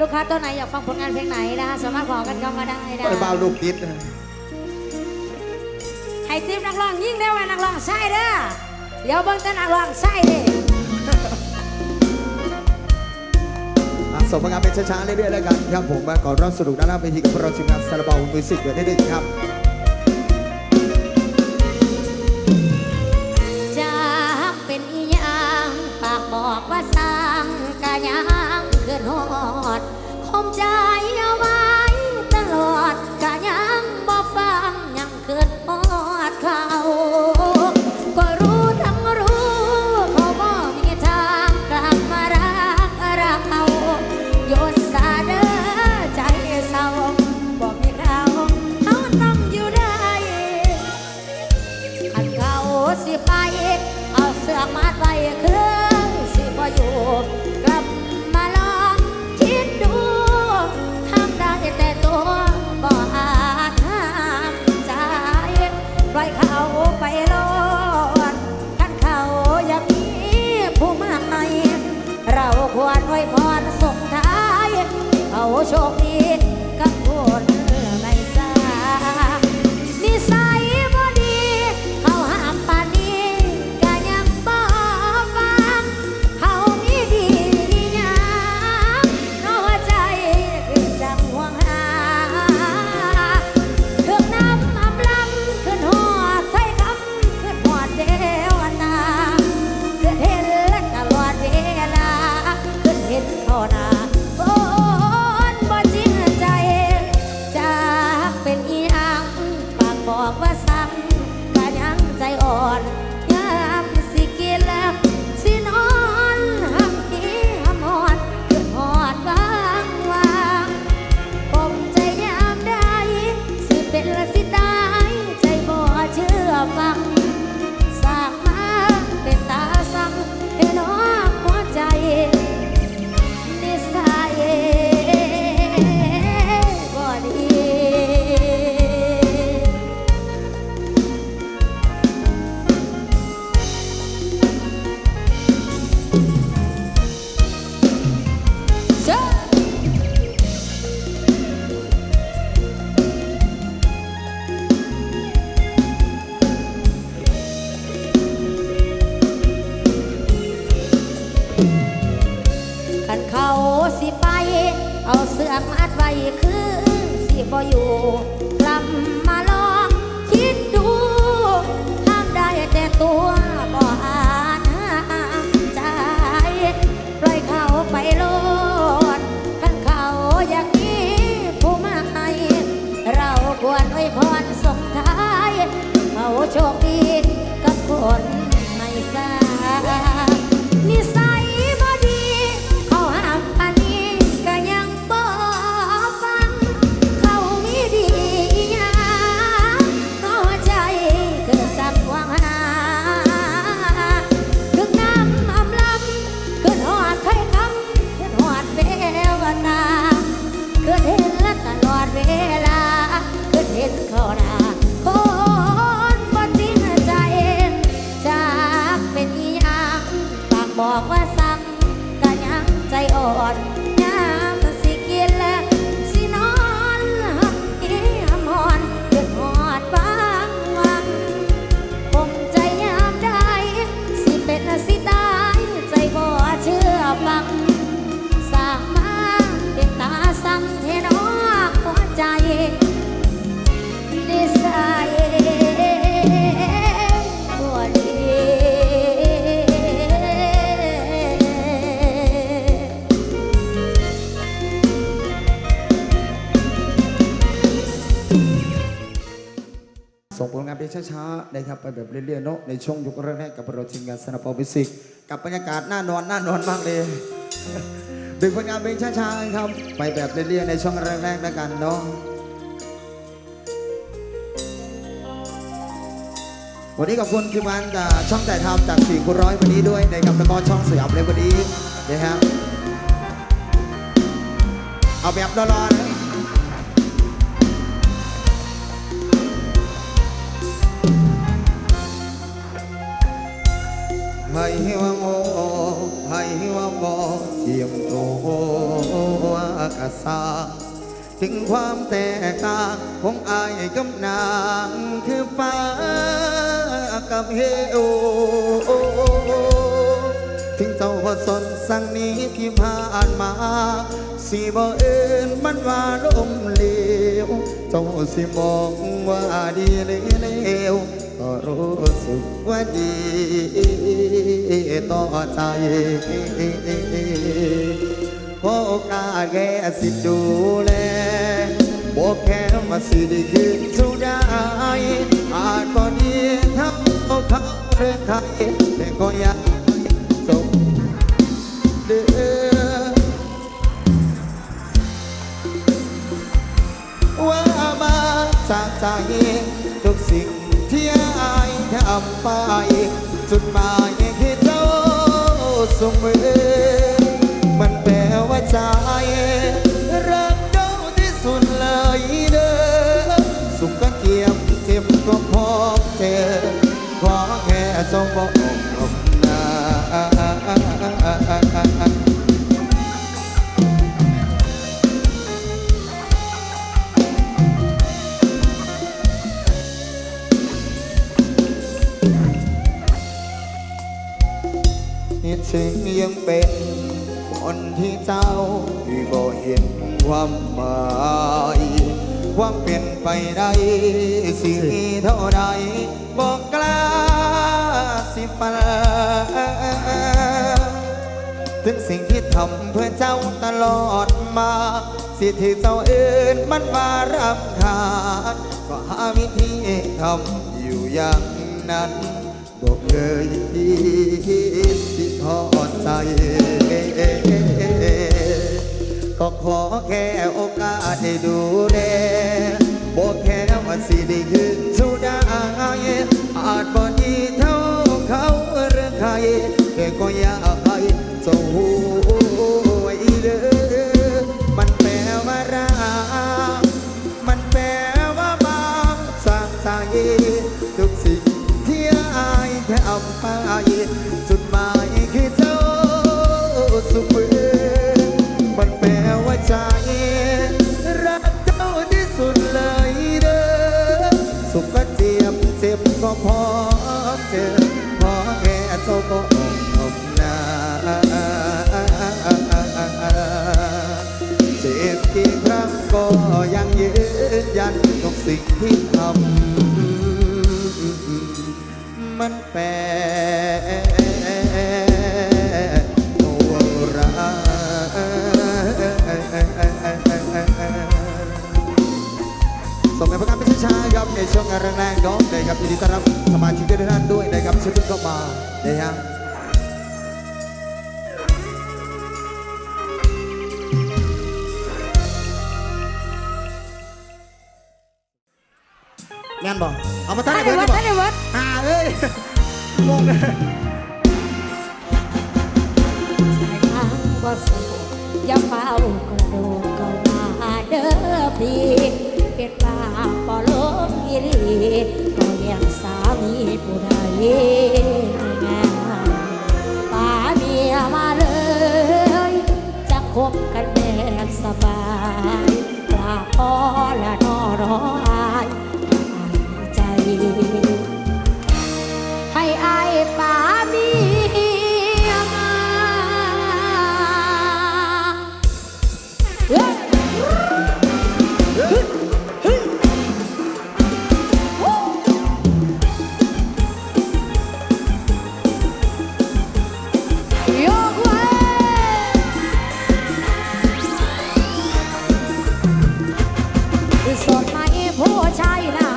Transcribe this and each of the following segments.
ลูกค้าตัวไหนอยากฟังผลงานเพลงไหนนะคะสามารถขอกันเข้ามาได้นะเปิบาวลูกดิดให้ทีมนักร้องยิ่งได้ว่านักร้องใช่เด้อเดี๋ยวเบิ้งแต้นนักร้องใช่ดิอส่งผลงานเป็นช้าๆเรื่อยๆแล้วกันครับผมมาก่อนรับสรุปด้านล่างเวทีกับพวกเราทีมงานซาลาเปามิวสิกเดือดได้ด้ครับ for you. ช้าๆนะครับไปแบบเรื่อยๆเนาะในช่วงยุคแรกๆกับโปรชิงมงานสนับปอมิสิกกับบรรยากาศน่านอนน่านอนมากเลยดึงผลงานเพลงช้าๆครับไปแบบเรื่อยๆในช่วงแรกๆแล้วกันเนาะวันนี้ขอบคุณทีมงานจากช่องแต่ทำจากสี่คูร้อยวันนี้ด้วยในกับล้วก็ช่องสยามเลยวันนี้นะครับเอาแบบรอนะ ให้ว่าโมห้ว่าบ่เสียมตัวกษาถึงความแตกต่างของอายกับนางคือฟ้ากับเฮโอถึงเจ้าบ่สนสังนี้ที่ผ่านมา สีบ่เอินมันว่าลมเหลว เจ้าสิมองว่าดีหรือเลว รู้สึกว่าดีต่อใจขอโอกาสแค่สิดูแลบอกแค่ว่าสิได้คืนสู่ได้อาจบ่ดีทำเอาเขาเรื่องใครแต่ก็ยากส่งเดือว่ามาจากใจทุกสิ่งที่อาย ทำไป จุดหมายคือเจ้าสมมือ ปาถึงสิ่งที่ทำเพื่อเจ้าตลอดมา สิที่เจ้าเอื่นมันมารำคาญก็หาวิธีทำอยู่อย่างนั้นบอกเลยสิทอดใจก็ขอแค่โอกาสได้ดูแลบอกแค่ว่าสิได้คืนสู่ได้อาจบ่ เขาเขาหรือใครแต่ก็อยากให้เจ้าหูไว้เด้อมันแปลว่ารักมันแปลว่าบางสร้างใจทุกสิ่งที่อายแค่เอาไป สิ่งที่ทำมันแปลตัว่าส่งในประการเป็นช้าๆครับในช่วงงานแรงๆน้องนะครับยินดีต้อนรับสมาชิกทุกท่านด้วยนะครับเชิญทุกเข้ามานะครับ ม่นบอกเอามาตั้งท่านในในเบิวัร์ดดท่านในวัดอ่าเอ้ยงงเลยสายทางบ่สงบอย่าเฝ้ากระโดดเข้ามาเด้อพี่เป็นบาปบ่ลงอีหลีก็เลี้ยงสามีผู้ใดแม่ป่าเมียมาเลยจะคบกันแบบสบายปลาพอละนอรอ ยสดไหมผู้ชายนะ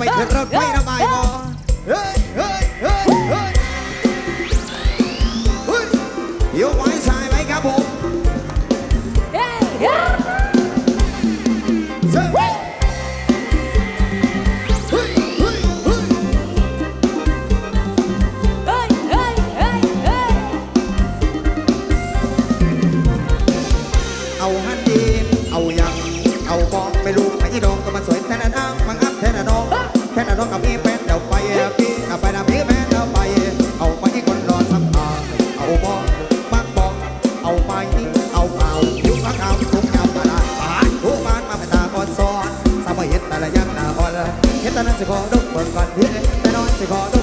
ไปขึ้นรถไฟระบายบ่เฮ้ยเฮ้ยเฮ้ยเฮ้ยเฮ้ยยกไว้สายไว้ครับผมเฮ้ยเฮ้ย น้องกับมีแฟนเดาไปพี่กับไปนะพี่แฟนเดาไป เอาไปที่คนรอสัมภาเอาบอกมากบอก เอาไปเอาเปล่ายุคข้าวสุกยำมาได้ปาทุกบ้านมาเป็นตาบอดซ้อนสาบายเห็ดแต่ละยังตาบอดเห็ดแต่นั้นสิขอดุกบนก่อนพี่แต่นอนสิขอด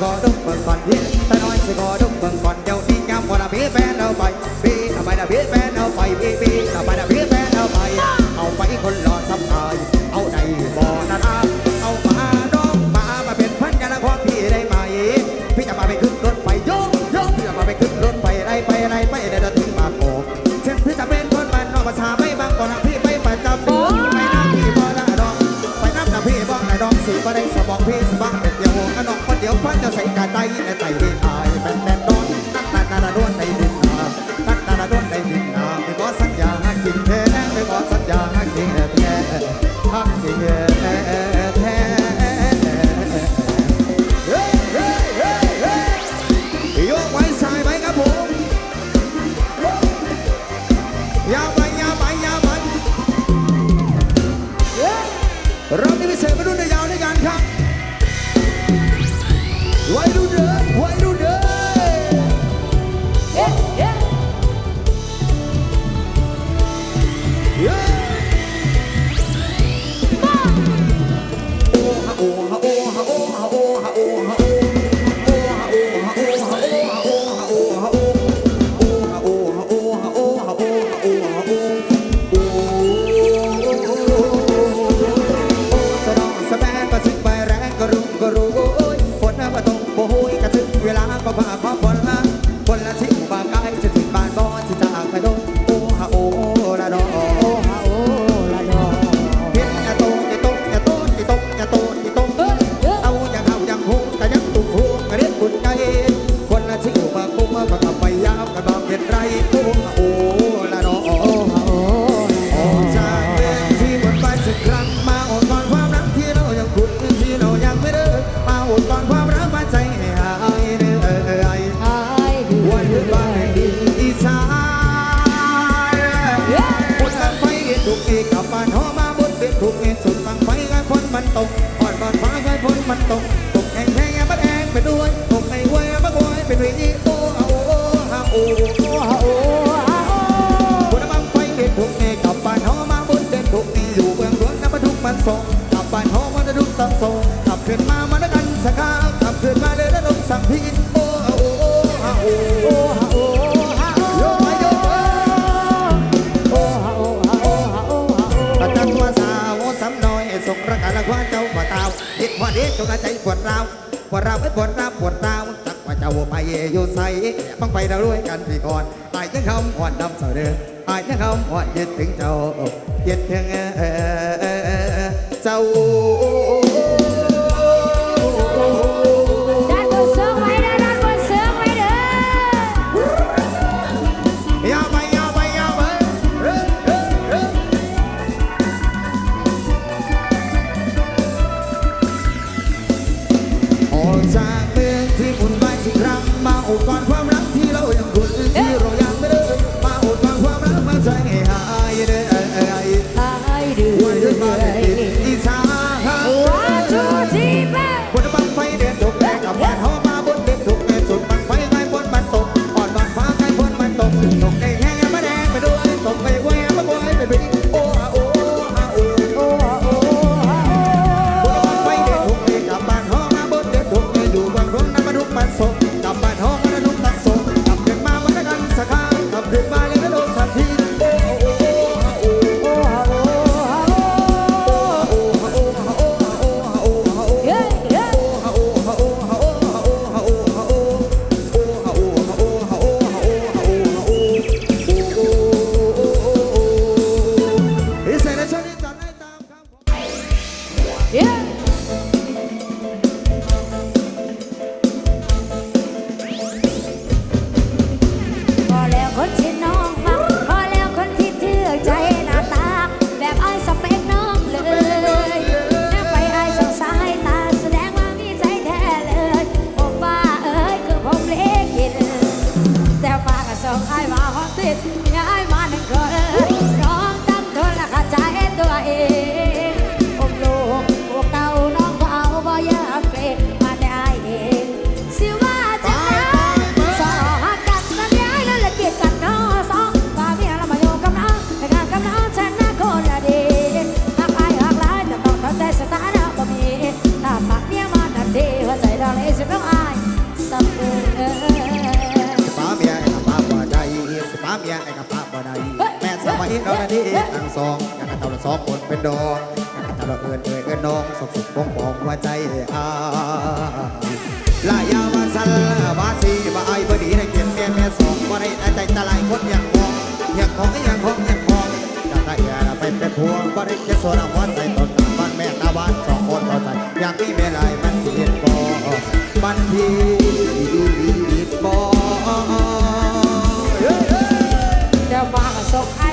có đông vẫn còn biết ta nói sẽ có đông vẫn còn nhau đi nhau còn là biết bên đâu phải biết là phải là biết bên đâu phải biết biết là phải là biết บ้างเป็ดเดียวกระดอกคนเดียวฟ้าจะใส่กระไดในใจดินอายเป็นแดนดอนนักนานาดวนในดินนานักนานาดวนในดินนาไม่ขอสัญญาหากินแท้ไม่ขอสัญญาหากินแท้หากสิาวก็ต้อกเป็ดไรโอ้โห ส่งกลับบ้านหอมันจะดุสังส่งกลับขึ้นมามันกันสักครั้งกลับขึ้นมาเลยแล้วลสั่งพี่โอ้โอ้โอ้โอ้โอ้โอ้โอ้โอ้โอ้โอ้โอ้โอ้ประจันว่าสาวสำน้อยส่งรักกันว่าเจ้าบ่าตาวเด็กว่าเด็กจงใจปวดราวปวดราวไม่ปวดราวปวดร้าวจักว่าเจ้าไปอยใส่บังไปเราด้วยกันไปก่อนตายยังคำห่อนดำเสด็จอายยังคำห่อนยึดถึงเจ้ายึดถึงเออ เจ้า เป็นดอกตเราเอินเอ่ยเอินน้องสกุขบ้องบอกว่าใจอาลายาวาสัลวาซีบ่าไอ้บดีได้เก็บแม่แม่สองว่าได้ใจตะลายคนอย่างมองอย่างของอย่างของอย่างของอยากได้ยาไปเป็นพวงว่าได้เก็บสวนหัวใจตอนบ้านแม่ตาบ้านสองคนพอใจอยากมีแม่ลายมันเห็นบ่บันทีบ่เดี๋ยวฟ้าก็ส่ง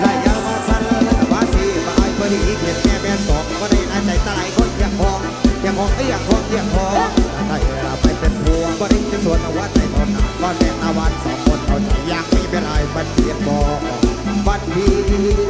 เรอย่อขาซัมร์วาสั้นแล้าสีมาไอ้พอดีอีก็แม่แม่สก็ได้อาใจตาไคนอยากหองอยากหองไอ้อยากหองอยากหองไอ้เวลาไปเป็นพวงก็ได้จะสวนว่าใจมองหนาก็แม่ตาวันสองคนเขาใจอยากมีเป็นไอ้บัดเดียบบอกบัดเดีย